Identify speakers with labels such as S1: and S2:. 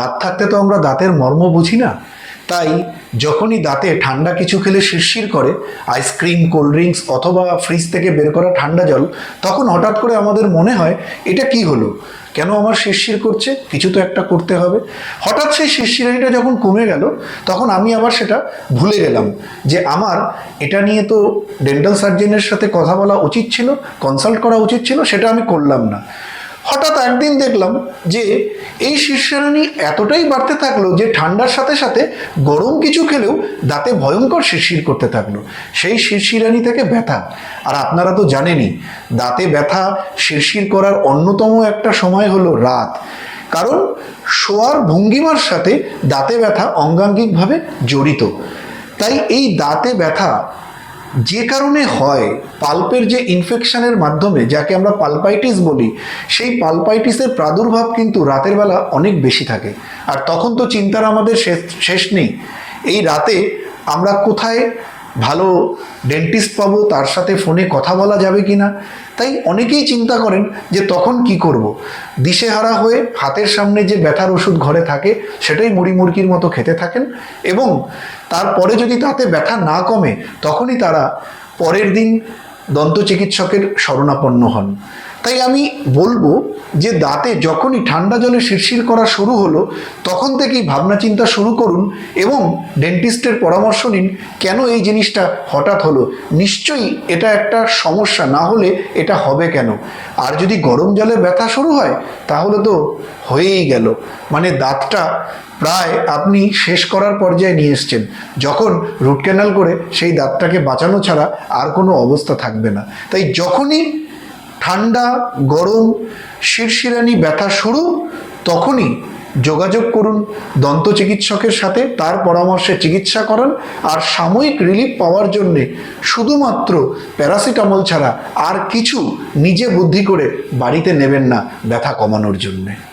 S1: দাঁত থাকতে তো আমরা দাঁতের মর্ম বুঝি না। তাই যখনই দাঁতে ঠান্ডা কিছু খেলে শিরশির করে, আইসক্রিম, কোল্ড ড্রিঙ্কস অথবা ফ্রিজ থেকে বের করা ঠান্ডা জল, তখন হঠাৎ করে আমাদের মনে হয়, এটা কি হলো? কেন আমার শিরশির করছে? কিছু তো একটা করতে হবে। হঠাৎ সেই শিরশিরানিটা যখন কমে গেল, তখন আমি আবার সেটা ভুলে গেলাম যে আমার এটা নিয়ে তো ডেন্টাল সার্জনের সাথে কথা বলা উচিত ছিল কনসাল্ট করা উচিত ছিল, সেটা আমি করলাম না। হঠাৎ একদিন দেখলাম যে এই শিরশিরানি এতটাই বাড়তে থাকল যে ঠান্ডার সাথে সাথে গরম কিছু খেলেও দাঁতে ভয়ঙ্কর শিরশির করতে থাকল। সেই শিরশিরানি থেকে ব্যথা। আর আপনারা তো জানেনই, দাঁতে ব্যথা শিরশির করার অন্যতম একটা সময় হলো রাত। কারণ শোয়ার ভঙ্গিমার সাথে দাঁতে ব্যথা অঙ্গাঙ্গিকভাবে জড়িত। তাই এই দাঁতে ব্যথা যে কারণে হয়, পাল্পের যে ইনফেকশনের মাধ্যমে, যাকে আমরা পালপাইটিস বলি, সেই পালপাইটিসের প্রাদুর্ভাব কিন্তু রাতের বেলা অনেক বেশি থাকে। আর তখন তো চিন্তার আমাদের শেষ শেষ নেই। এই রাতে আমরা কোথায় ভালো ডেন্টিস্ট পাবো, তার সাথে ফোনে কথা বলা যাবে কি না তাই অনেকেই চিন্তা করেন যে তখন কি করব। দিশেহারা হয়ে হাতের সামনে যে ব্যথার ওষুধ ঘরে থাকে, সেটাই মুড়ি মুরগির মতো খেতে থাকেন এবং তারপরে যদি তাতে ব্যথা না কমে, তখনই তারা পরের দিন দন্ত চিকিৎসকের শরণাপন্ন হন তাই আমি বলব যে দাঁতে যখনই ঠান্ডা জলে শিরশির করা শুরু হলো, তখন থেকেই ভাবনা চিন্তা শুরু করুন এবং ডেন্টিস্টের পরামর্শ নিন, কেন এই জিনিসটা হঠাৎ হলো? নিশ্চয়ই এটা একটা সমস্যা, না হলে এটা হবে কেন? আর যদি গরম জলে ব্যথা শুরু হয়, তাহলে তো হয়েই গেল। মানে দাঁতটা প্রায় আপনি শেষ করার পর্যায়ে নিয়ে এসছেন। যখন রুট ক্যানাল করে সেই দাঁতটাকে বাঁচানো ছাড়া আর কোনো অবস্থা থাকবে না। তাই যখনই ঠান্ডা, গরম, শিরশিরানি, ব্যথা শুরু, তখনই যোগাযোগ করুন দন্ত চিকিৎসকের সাথে, তার পরামর্শে চিকিৎসা করান আর সাময়িক রিলিফ পাওয়ার জন্যে শুধুমাত্র প্যারাসিটামল ছাড়া আর কিছু নিজে বুদ্ধি করে বাড়িতে নেবেন না ব্যথা কমানোর জন্যে।